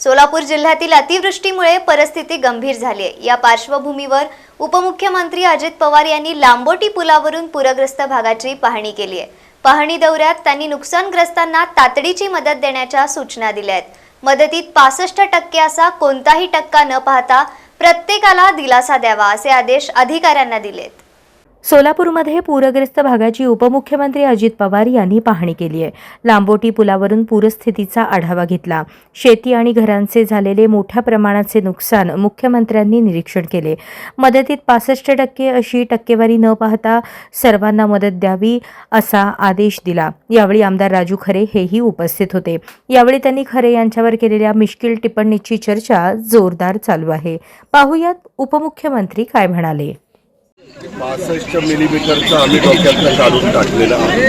सोलापूर जिल्ह्यातील अतिवृष्टीमुळे परिस्थिती गंभीर झाली आहे. या पार्श्वभूमीवर उपमुख्यमंत्री अजित पवार यांनी लांबोटी पुलावरून पूरग्रस्त भागाची पाहणी केली आहे. पाहणी दौऱ्यात त्यांनी नुकसानग्रस्तांना तातडीची मदत देण्याच्या सूचना दिल्या आहेत. मदतीत पासष्ट टक्के असा कोणताही टक्का न पाहता प्रत्येकाला दिलासा द्यावा असे आदेश अधिकाऱ्यांना दिलेत. सोलापूरमध्ये पूरग्रस्त भागाची उपमुख्यमंत्री अजित पवार यांनी पाहणी केली आहे. लांबोटी पुलावरून पूरस्थितीचा आढावा घेतला. शेती आणि घरांचे झालेले मोठ्या प्रमाणाचे नुकसान मुख्यमंत्र्यांनी निरीक्षण केले. मदतीत पासष्ट टक्के अशी टक्केवारी न पाहता सर्वांना मदत द्यावी असा आदेश दिला. यावेळी आमदार राजू खरे हेही उपस्थित होते. यावेळी त्यांनी खरे यांच्यावर केलेल्या मिश्किल टिप्पणीची चर्चा जोरदार चालू आहे. पाहुयात उपमुख्यमंत्री काय म्हणाले. पासष्ट मिलीमीटरचं आम्ही डोक्यातनं काढून टाकलेलं आहे.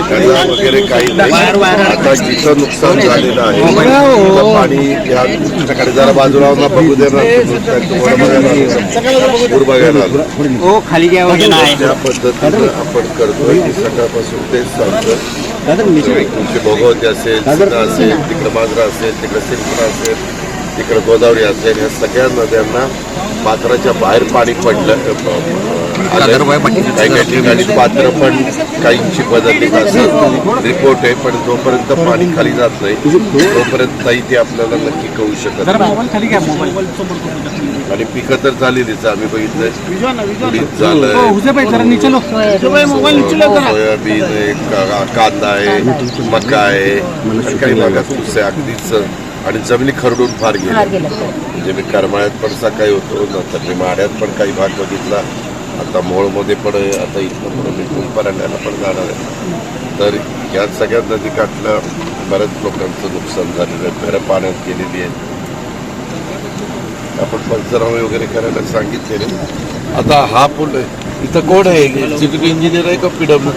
त्याचा वगैरे काही नाही. आता जिथं नुकसान झालेलं आहे तिथं पाणी या तुमच्याकडे जरा बाजूला बघू बघायला बघायला आलो. हो नाही त्या पद्धतीनं आपण करतोय की सकाळपासून तेच सांगतो तुमची भोगवती असेल सीता असेल तिकडं मांजरा असेल तिकडं सिंचना असेल तिकडं गोदावरी असेल या सगळ्या नद्यांना पात्राच्या बाहेर पाणी पडलं. पात्र पण काहींची बदलली असं रिपोर्ट आहे पण जोपर्यंत पाणी खाली जात नाही तोपर्यंत ताई ते आपल्याला नक्की कळू शकत जरा नाही मोबाईल खाली घ्या मोबाईल. आणि पिकं तर झालेलीच आम्ही बघितलंय. झालंय. हो आहे का- कांदा आहे मका आहे काही भागात आहे अगदीच. आणि जमिनी खरडून फार गेल्या. म्हणजे मी करमाळ्यात पण सकाळी होतो नंतर मी माड्यात पण काही भाग बघितला. आता मोळमध्ये पण आहे आता इथं पण मी कुंपरांड्याला पण जाणार आहे तर या सगळ्या नदी काठल्या बऱ्याच लोकांचं नुकसान झालेलं आहे घरं पाण्यात गेलेली आहेत आपण पंचनामे वगैरे करायला सांगितलेले आता हा पूल आहे इथं कोण आहे एक्झिक्युटिव्ह इंजिनियर आहे का पीडब्ल्यू